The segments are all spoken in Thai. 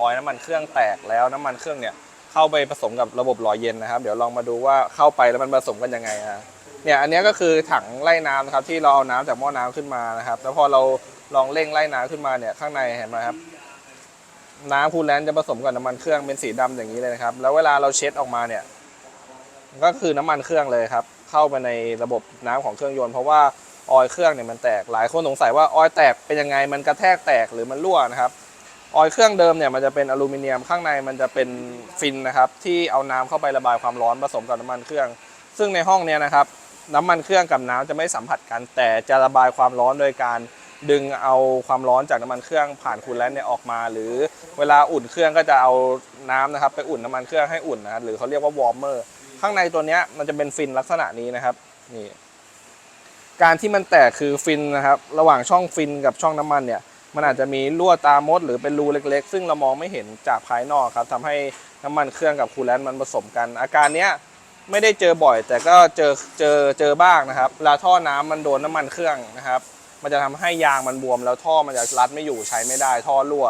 ออยล์น้ำมันเครื่องแตกแล้วน้ำมันเครื่องเนี่ยเข้าไปผสมกับระบบหล่อเย็นนะครับ เดี๋ยวลองมาดูว่าเข้าไปแล้วมันผสมกันยังไงอะเนี่ยอันนี้ก็คือถังไล่น้ำนะครับที่เราเอาน้ำจากหม้อน้ำขึ้นมานะครับ แล้วพอเราลองเร่งไล่น้ำขึ้นมาเนี่ยข้างในเห็นไหมครับ น้ำคูลแลนต์จะผสมกับน้ำมันเครื่องเป็นสีดำอย่างนี้เลยนะครับ แล้วเวลาเราเช็ดออกมาเนี่ยก็คือน้ำมันเครื่องเลยครับ เข้าไปในระบบน้ำของเครื่องยนต์เพราะว่าออยเครื่องเนี่ยมันแตกหลายคนสงสัยว่าออยแตกเป็นยังไงมันกระแทกแตกหรือมันรั่วนะครับ ออยเครื่องเดิมเนี่ยมันจะเป็นอลูมิเนียมข้างในมันจะเป็นฟินนะครับที่เอาน้ำเข้าไประบายความร้อนผสมกับน้ำมันเครื่อง ซึ่งในห้องเนี้ยนะครับน้ำมันเครื่องกับน้ำจะไม่สัมผัสกัน แต่จะระบายความร้อนโดยการดึงเอาความร้อนจากน้ำมันเครื่องผ่านคูลแลนต์เนี่ยออกมา หรือเวลาอุ่นเครื่องก็จะเอาน้ำนะครับไปอุ่นน้ำมันเครื่องให้อุ่นนะรหรือเขาเรียกว่าวอร์มเมอร์ข้างในตัวเนี้ยมันจะเป็นฟินลักษณะนี้นะครับนี่การที่มันแตกคือฟินนะครับ ระหว่างช่องฟินกับช่องน้ำมันเนี่ย มันอาจจะมีรั่วตามดหรือเป็นรูเล็ก ๆ ซึ่งเรามองไม่เห็นจากภายนอกครับทำให้น้ำมันเครื่องกับคูลแลนต์มันผสมกัน อาการเนี้ยไม่ได้เจอบ่อย แต่ก็เจอเจอเจอบ้างนะครับเวลาท่อน้ำมันโดนน้ำมันเครื่องนะครับ มันจะทำให้ยางมันบวม แล้วท่อมันจะรัดไม่อยู่ใช้ไม่ได้ท่อรั่ว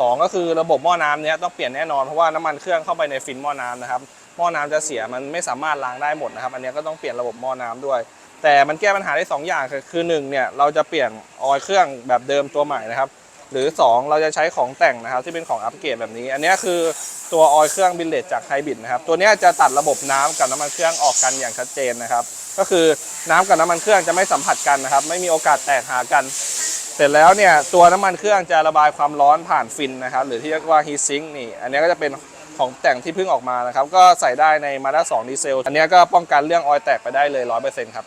สองก็คือระบบหม้อน้ำเนี้ยต้องเปลี่ยนแน่นอนเพราะว่าน้ำมันเครื่องเข้าไปในฟินหม้อน้ำนะครับหม้อน้ำจะเสียมันไม่สามารถล้างได้หมดนะครับ อันนี้ก็ต้องเปลี่ยนระบบหม้อน้ำด้วย แต่มันแก้ปัญหาได้ 2 อย่างคือคือหนึ่งเนี่ยเราจะเปลี่ยนออยล์เครื่องแบบเดิมตัวใหม่นะครับ หรือ 2 เราจะใช้ของแต่งนะครับที่เป็นของอัปเกรดแบบนี้ อันนี้คือตัวออยล์เครื่องบิลเลตจากไฮบริดนะครับ ตัวนี้จะตัดระบบน้ำกับน้ำมันเครื่องออกกันอย่างชัดเจนนะครับ ก็คือน้ำกับน้ำมันเครื่องจะไม่สัมผัสกันนะครับ ไม่มีโอกาสแตกหากัน เสร็จแล้วเนี่ยตัวน้ำมันเครื่องจะระบายความร้อนผ่านฟินนะครับ หรือที่เรียกว่า heat sink นี่ อันนี้ก็จะเป็นของแต่งที่เพิ่งออกมานะครับ ก็ใส่ได้ใน Mazda 2ดีเซล อันนี้ก็ป้องกันเรื่องออยล์แตกไปได้เลย100%ครับ